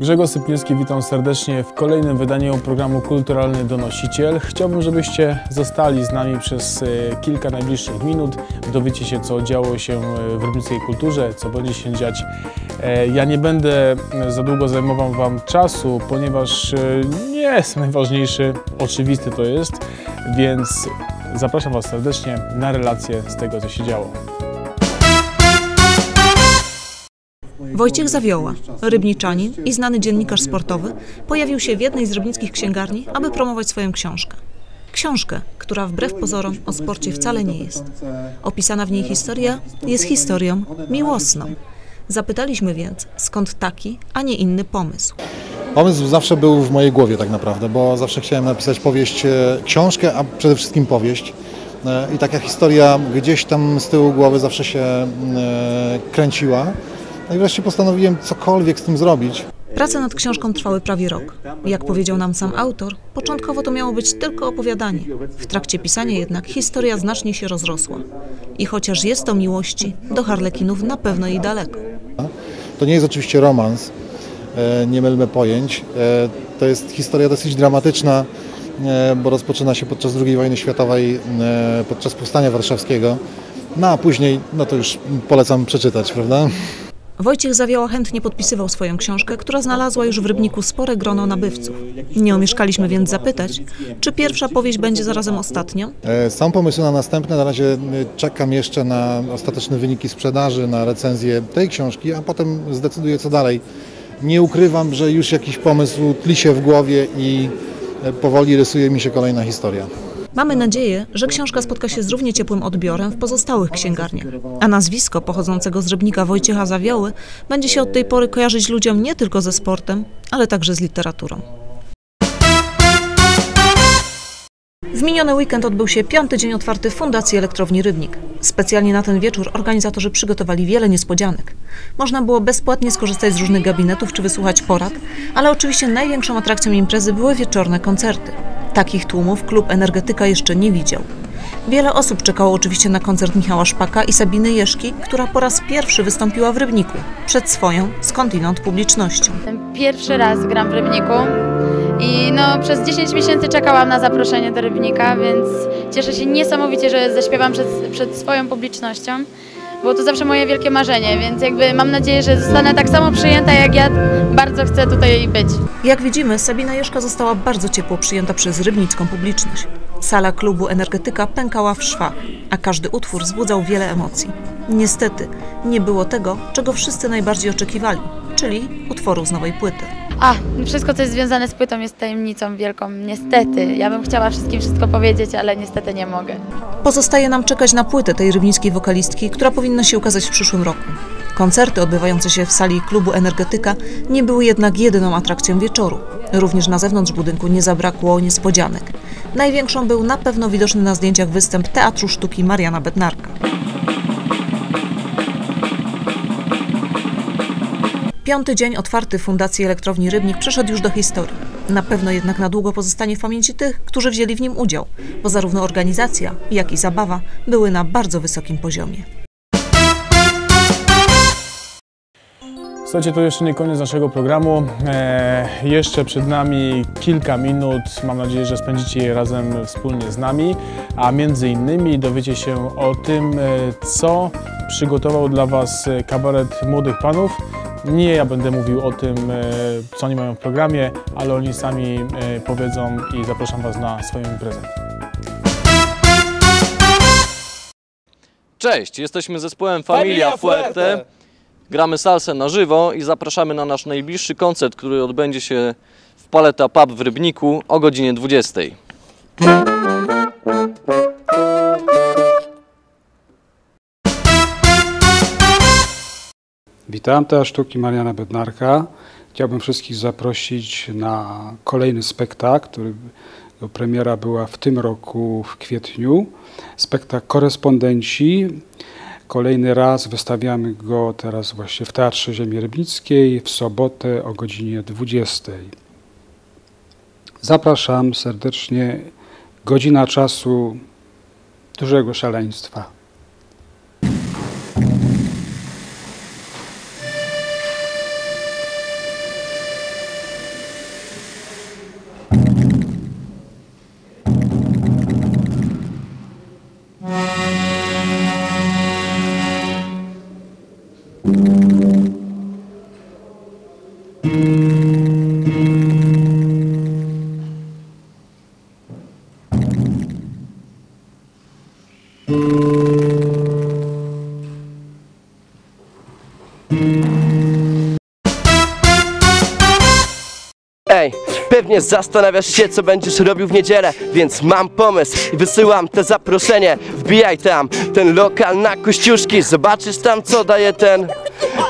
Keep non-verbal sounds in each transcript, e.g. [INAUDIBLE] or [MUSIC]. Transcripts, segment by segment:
Grzegorz Sypliński, witam serdecznie w kolejnym wydaniu programu Kulturalny Donosiciel. Chciałbym, żebyście zostali z nami przez e, kilka najbliższych minut. Dowiecie się, co działo się e, w rybnickiej kulturze, co będzie się dziać. E, Ja nie będę za długo zajmował Wam czasu, ponieważ nie jest najważniejszy, oczywisty to jest, więc zapraszam Was serdecznie na relację z tego, co się działo. Wojciech Zawioła, rybniczanin i znany dziennikarz sportowy, pojawił się w jednej z rybnickich księgarni, aby promować swoją książkę. Książkę, która wbrew pozorom o sporcie wcale nie jest. Opisana w niej historia jest historią miłosną. Zapytaliśmy więc, skąd taki, a nie inny pomysł. Pomysł zawsze był w mojej głowie tak naprawdę, bo zawsze chciałem napisać powieść, e, książkę, a przede wszystkim powieść. E, I taka historia gdzieś tam z tyłu głowy zawsze się e, kręciła. No i wreszcie postanowiłem cokolwiek z tym zrobić. Prace nad książką trwały prawie rok. Jak powiedział nam sam autor, początkowo to miało być tylko opowiadanie. W trakcie pisania jednak historia znacznie się rozrosła. I chociaż jest to miłości, do harlekinów na pewno jej daleko. To nie jest oczywiście romans, e, nie mylmy pojęć. E, To jest historia dosyć dramatyczna, e, bo rozpoczyna się podczas II wojny światowej, podczas Powstania Warszawskiego. No a później, no to już polecam przeczytać, prawda? Wojciech Zawioła chętnie podpisywał swoją książkę, która znalazła już w Rybniku spore grono nabywców. Nie omieszkaliśmy więc zapytać, czy pierwsza powieść będzie zarazem ostatnią? E, Są pomysły na następne, na razie y, czekam jeszcze na ostateczne wyniki sprzedaży, na recenzję tej książki, a potem zdecyduję co dalej. Nie ukrywam, że już jakiś pomysł tli się w głowie i e, powoli rysuje mi się kolejna historia. Mamy nadzieję, że książka spotka się z równie ciepłym odbiorem w pozostałych księgarniach, a nazwisko pochodzącego z Rybnika Wojciecha Zawioły będzie się od tej pory kojarzyć ludziom nie tylko ze sportem, ale także z literaturą. W miniony weekend odbył się piąty dzień otwarty Fundacji Elektrowni Rybnik. Specjalnie na ten wieczór organizatorzy przygotowali wiele niespodzianek. Można było bezpłatnie skorzystać z różnych gabinetów czy wysłuchać porad, ale oczywiście największą atrakcją imprezy były wieczorne koncerty. Takich tłumów klub Energetyka jeszcze nie widział. Wiele osób czekało oczywiście na koncert Michała Szpaka i Sabiny Jeszki, która po raz pierwszy wystąpiła w Rybniku, przed swoją, skądinąd publicznością. Pierwszy raz gram w Rybniku i no, przez 10 miesięcy czekałam na zaproszenie do Rybnika, więc cieszę się niesamowicie, że zaśpiewam przed, przed swoją publicznością. Było to zawsze moje wielkie marzenie, więc jakby mam nadzieję, że zostanę tak samo przyjęta jak ja. Bardzo chcę tutaj być. Jak widzimy, Sabina Jeszka została bardzo ciepło przyjęta przez rybnicką publiczność. Sala klubu Energetyka pękała w szwach, a każdy utwór wzbudzał wiele emocji. Niestety, nie było tego, czego wszyscy najbardziej oczekiwali, czyli utworu z nowej płyty. A, wszystko co jest związane z płytą jest tajemnicą wielką, niestety. Ja bym chciała wszystkim wszystko powiedzieć, ale niestety nie mogę. Pozostaje nam czekać na płytę tej rybnickiej wokalistki, która powinna się ukazać w przyszłym roku. Koncerty odbywające się w sali klubu Energetyka nie były jednak jedyną atrakcją wieczoru. Również na zewnątrz budynku nie zabrakło niespodzianek. Największą był na pewno widoczny na zdjęciach występ Teatru Sztuki Mariana Bednarka. Piąty dzień otwarty Fundacji Elektrowni Rybnik przeszedł już do historii. Na pewno jednak na długo pozostanie w pamięci tych, którzy wzięli w nim udział, bo zarówno organizacja, jak i zabawa były na bardzo wysokim poziomie. Słuchajcie, to jeszcze nie koniec naszego programu. E, jeszcze przed nami kilka minut. Mam nadzieję, że spędzicie je razem wspólnie z nami, a między innymi dowiecie się o tym, e, co przygotował dla Was kabaret Młodych Panów. Nie ja będę mówił o tym, e, co oni mają w programie, ale oni sami e, powiedzą i zapraszam Was na swoją imprezę. Cześć, jesteśmy zespołem Familia Fuerte. Gramy salsę na żywo i zapraszamy na nasz najbliższy koncert, który odbędzie się w Paleta Pub w Rybniku o godzinie 20. Witam, Teatr Sztuki Mariana Bednarka. Chciałbym wszystkich zaprosić na kolejny spektakl, który jego premiera była w tym roku w kwietniu. Spektakl Korespondenci. Kolejny raz wystawiamy go teraz właśnie w Teatrze Ziemi Rybnickiej w sobotę o godzinie 20. Zapraszam serdecznie. Godzina czasu dużego szaleństwa. Pewnie zastanawiasz się, co będziesz robił w niedzielę, więc mam pomysł i wysyłam te zaproszenie. Wbijaj tam ten lokal na kościuszki, zobaczysz tam, co daje ten.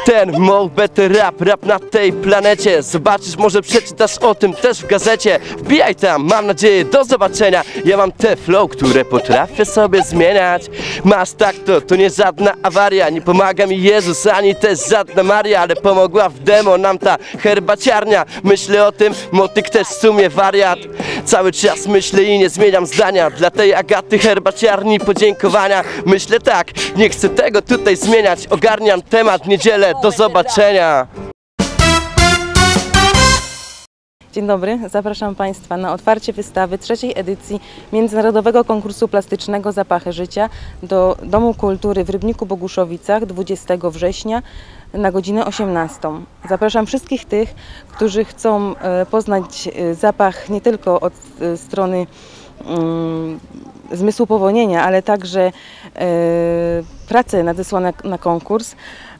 Ten Mo Better Rap, rap na tej planecie. Zobaczysz, może przeczytasz o tym też w gazecie. Wbijaj tam, mam nadzieję, do zobaczenia. Ja mam te flow, które potrafię sobie zmieniać. Masz tak to, to nie żadna awaria. Nie pomaga mi Jezus, ani też żadna Maria Ale pomogła w demo nam ta herbaciarnia. Myślę o tym, motyk też w sumie wariat. Cały czas myślę i nie zmieniam zdania Dla tej Agaty herbaciarni podziękowania. Myślę tak, nie chcę tego tutaj zmieniać. Ogarniam temat, w niedzielę, do zobaczenia Dzień dobry, zapraszam Państwa na otwarcie wystawy trzeciej edycji Międzynarodowego Konkursu Plastycznego Zapachy Życia do Domu Kultury w Rybniku Boguszowicach 20 września na godzinę 18. Zapraszam wszystkich tych, którzy chcą e, poznać e, zapach nie tylko od e, strony zmysłu powonienia, ale także e, prace nadesłane na konkurs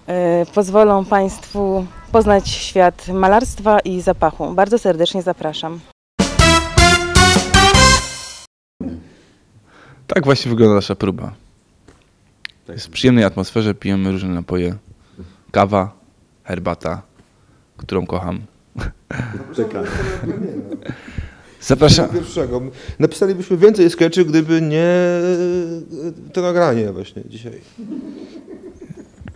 e, pozwolą Państwu poznać świat malarstwa i zapachu. Bardzo serdecznie zapraszam. Tak właśnie wygląda nasza próba. Jest w przyjemnej atmosferze, pijemy różne napoje. Kawa, herbata, którą kocham. Czekaj. [LAUGHS] Zapraszam. Pierwszego. Napisalibyśmy więcej skeczy, gdyby nie e, to nagranie właśnie dzisiaj.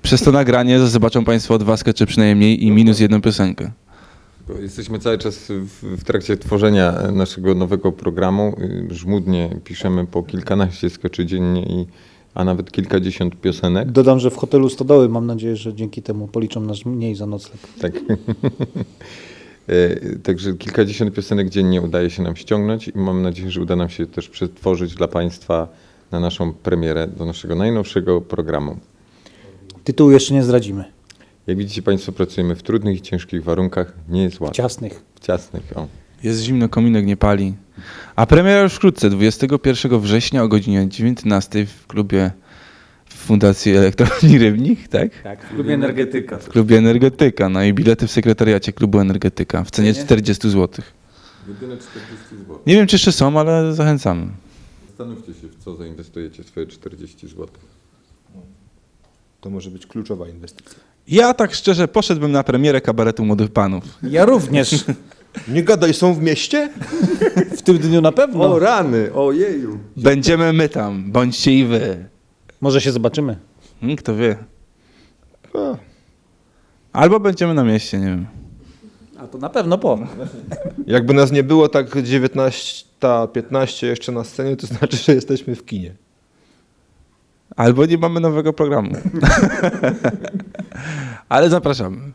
Przez to nagranie zobaczą Państwo dwa skecze przynajmniej i minus jedną piosenkę. Jesteśmy cały czas w, w trakcie tworzenia naszego nowego programu. Y, Żmudnie piszemy po kilkanaście skeczy dziennie, i, a nawet kilkadziesiąt piosenek. Dodam, że w hotelu Stodoły mam nadzieję, że dzięki temu policzą nas mniej za nocleg. Tak. [LAUGHS] E, Także kilkadziesiąt piosenek dziennie udaje się nam ściągnąć i mam nadzieję, że uda nam się też przetworzyć dla Państwa na naszą premierę do naszego najnowszego programu. Tytułu jeszcze nie zdradzimy. Jak widzicie Państwo, pracujemy w trudnych i ciężkich warunkach. Nie jest łatwo. Ciasnych. W ciasnych, o. Jest zimno, kominek nie pali. A premiera już wkrótce, 21 września o godzinie 19 w klubie Fundacji Elektrowni Rybnik, tak? Tak, w klubie Energetyka. W klubie Energetyka. No i bilety w sekretariacie klubu Energetyka w cenie 40 zł. Jedyne 40 zł. Nie wiem, czy jeszcze są, ale zachęcamy. Zastanówcie się, w co zainwestujecie swoje 40 zł. To może być kluczowa inwestycja. Ja tak szczerze poszedłbym na premierę kabaretu Młodych Panów. Ja również. Nie gadaj, są w mieście? W tym dniu na pewno. O rany, ojeju. Będziemy my tam, bądźcie i wy. Może się zobaczymy. Hmm, Kto wie. Albo będziemy na mieście, nie wiem. A to na pewno po. Jakby nas nie było tak 19.15 jeszcze na scenie, to znaczy, że jesteśmy w kinie. Albo nie mamy nowego programu. [LAUGHS] Ale zapraszamy.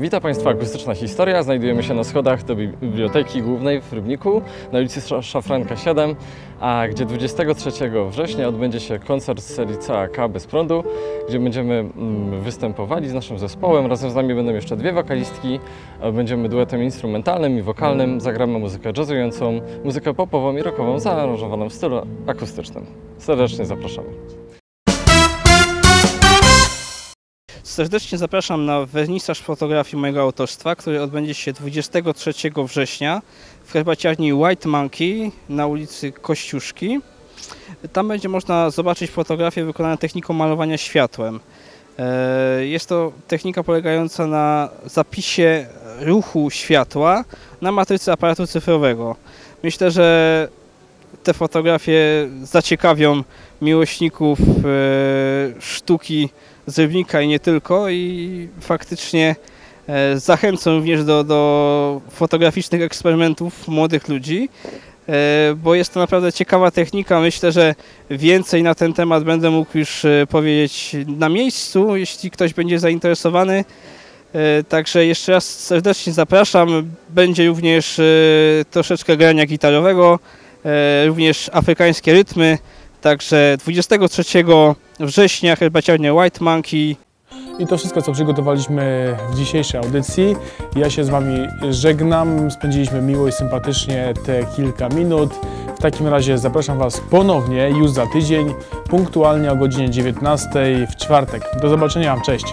Witam Państwa, akustyczna historia. Znajdujemy się na schodach do Bib- Biblioteki Głównej w Rybniku na ulicy Sza- Szafranka 7, a gdzie 23 września odbędzie się koncert z serii CAK Bez Prądu, gdzie będziemy mm, występowali z naszym zespołem. Razem z nami będą jeszcze dwie wokalistki. E, Będziemy duetem instrumentalnym i wokalnym. Zagramy muzykę jazzującą, muzykę popową i rockową zaaranżowaną w stylu akustycznym. Serdecznie zapraszamy. Serdecznie zapraszam na wernisaż fotografii mojego autorstwa, który odbędzie się 23 września w herbaciarni White Monkey na ulicy Kościuszki. Tam będzie można zobaczyć fotografie wykonane techniką malowania światłem. E, Jest to technika polegająca na zapisie ruchu światła na matrycy aparatu cyfrowego. Myślę, że te fotografie zaciekawią miłośników e, sztuki z Rybnika i nie tylko i faktycznie e, zachęcą również do, do fotograficznych eksperymentów młodych ludzi. e, bo jest to naprawdę ciekawa technika. Myślę, że więcej na ten temat będę mógł już e, powiedzieć na miejscu, jeśli ktoś będzie zainteresowany. Także jeszcze raz serdecznie zapraszam. Będzie również troszeczkę grania gitarowego, również afrykańskie rytmy. Także 23 września herbaciarnia White Monkey. I to wszystko, co przygotowaliśmy w dzisiejszej audycji. Ja się z Wami żegnam. Spędziliśmy miło i sympatycznie te kilka minut. W takim razie zapraszam Was ponownie już za tydzień, punktualnie o godzinie 19 w czwartek. Do zobaczenia, cześć!